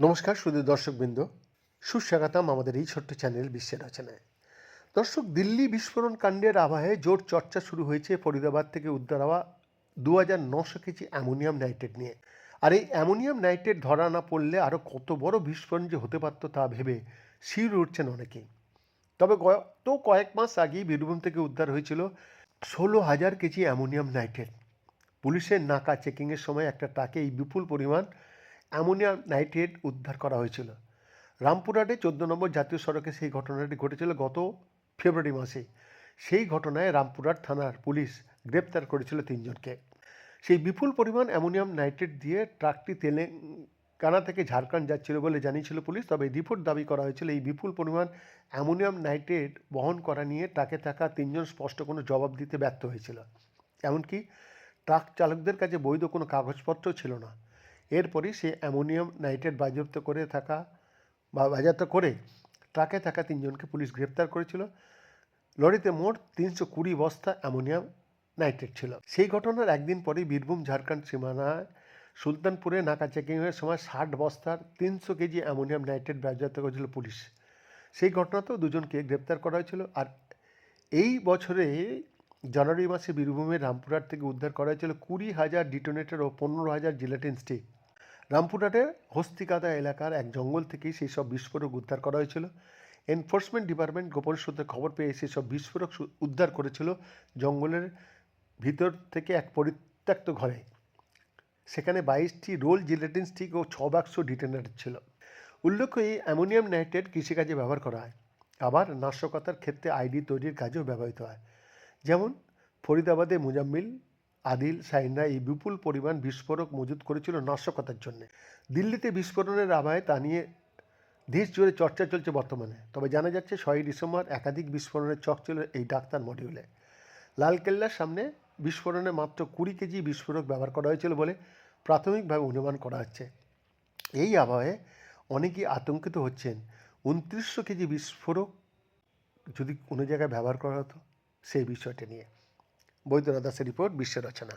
নমস্কার শুধু দর্শকবৃন্দ। সুস্বাগতম আমাদের এই ছোট্ট চ্যানেল বিশ্বের রচনায়। দর্শক, দিল্লি বিস্ফোরণ কাণ্ডের আবাহে জোর চর্চা শুরু হয়েছে ফরিদাবাদ থেকে উদ্ধার হওয়া দু হাজার নশো কেজি অ্যামোনিয়াম নাইট্রেট নিয়ে। আর এই অ্যামোনিয়াম নাইট্রেট ধরা না পড়লে আরও কত বড় বিস্ফোরণ যে হতে পারত তা ভেবে শির উঠছেন অনেকেই। তবে গত কয়েক মাস আগেই বীরভূম থেকে উদ্ধার হয়েছিল ষোলো হাজার কেজি অ্যামোনিয়াম নাইট্রেট। পুলিশের নাকা চেকিংয়ের সময় একটা ট্রাকে এই বিপুল পরিমাণ অ্যামোনিয়াম নাইট্রেট উদ্ধার করা হয়েছিল। রামপুরহাটে চোদ্দ নম্বর জাতীয় সড়কে সেই ঘটনাটি ঘটেছিল গত ফেব্রুয়ারি মাসে। সেই ঘটনায় রামপুরহাট থানার পুলিশ গ্রেপ্তার করেছিল তিনজনকে। সেই বিপুল পরিমাণ অ্যামোনিয়াম নাইট্রেট দিয়ে ট্রাকটি তেলেঙ্গানা থেকে ঝাড়খণ্ড যাচ্ছিল বলে জানিয়েছিল পুলিশ, তবে রিপোর্ট দাবি করা হয়েছিল এই বিপুল পরিমাণ অ্যামোনিয়াম নাইট্রেট বহন করা নিয়ে ট্রাকে থাকা তিনজন স্পষ্ট কোনো জবাব দিতে ব্যর্থ হয়েছিল। এমনকি ট্রাক চালকদের কাছে বৈধ কোনো কাগজপত্র ছিল না। এরপরই সে অ্যামোনিয়াম নাইট্রেট বাজেয়াপ্ত করে থাকা বা বাজেয়াপ্ত করে ট্রাকে থাকা তিনজনকে পুলিশ গ্রেপ্তার করেছিল। লরিতে মোট তিনশো কুড়ি বস্তা অ্যামোনিয়াম নাইট্রেট ছিল। সেই ঘটনার একদিন পরেই বীরভূম, ঝাড়খণ্ড সীমানায় সুলতানপুরে নাকা চেকিংয়ের সময় ষাট বস্তার তিনশো কেজি অ্যামোনিয়াম নাইট্রেট বাজেয়াপ্ত করেছিল পুলিশ। সেই ঘটনাতেও দুজনকে গ্রেপ্তার করা হয়েছিল। আর এই বছরে জানুয়ারি মাসে বীরভূমের রামপুরহাট থেকে উদ্ধার করা হয়েছিল কুড়ি হাজার ডিটোনেটর ও পনেরো হাজার জিলাটিন স্টিক। রামপুরহাটের হস্তিকাদা এলাকার এক জঙ্গল থেকেই সেই সব বিস্ফোরক উদ্ধার করা হয়েছিল। এনফোর্সমেন্ট ডিপার্টমেন্ট গোপন সূত্রে খবর পেয়ে সেই সব বিস্ফোরক উদ্ধার করেছিল জঙ্গলের ভিতর থেকে এক পরিত্যক্ত ঘরে। সেখানে বাইশটি রোল জিলেটিন স্টিক ও ছ বাক্স ডিটেনার ছিল। উল্লেখ্য, এই অ্যামোনিয়াম নাইট্রেট কৃষিকাজে ব্যবহার করা হয়। আবার নাশকতার ক্ষেত্রে আইডি তৈরির কাজেও ব্যবহৃত হয়। যেমন ফরিদাবাদে মুজাম্মিল, আদিল সাইনরা এই বিপুল পরিমাণ বিস্ফোরক মজুত করেছিল নাশকতার জন্য। দিল্লিতে বিস্ফোরণের আবহে তা নিয়ে দেশ জুড়ে চর্চা চলছে বর্তমানে। তবে জানা যাচ্ছে ছয়ই ডিসেম্বর একাধিক বিস্ফোরণের চক ছিল এই ডাক্তার মডিউলে। লালকেল্লার সামনে বিস্ফোরণে মাত্র কুড়ি কেজি বিস্ফোরক ব্যবহার করা হয়েছিল বলে প্রাথমিকভাবে অনুমান করা হচ্ছে। এই আবহে অনেকেই আতঙ্কিত হচ্ছেন। উনত্রিশশো কেজি বিস্ফোরক যদি কোনো জায়গায় ব্যবহার করা হতো সেই বিষয়টা নিয়ে বৈদ্যনাথ দাসের রিপোর্ট বিশ্ব রচনা।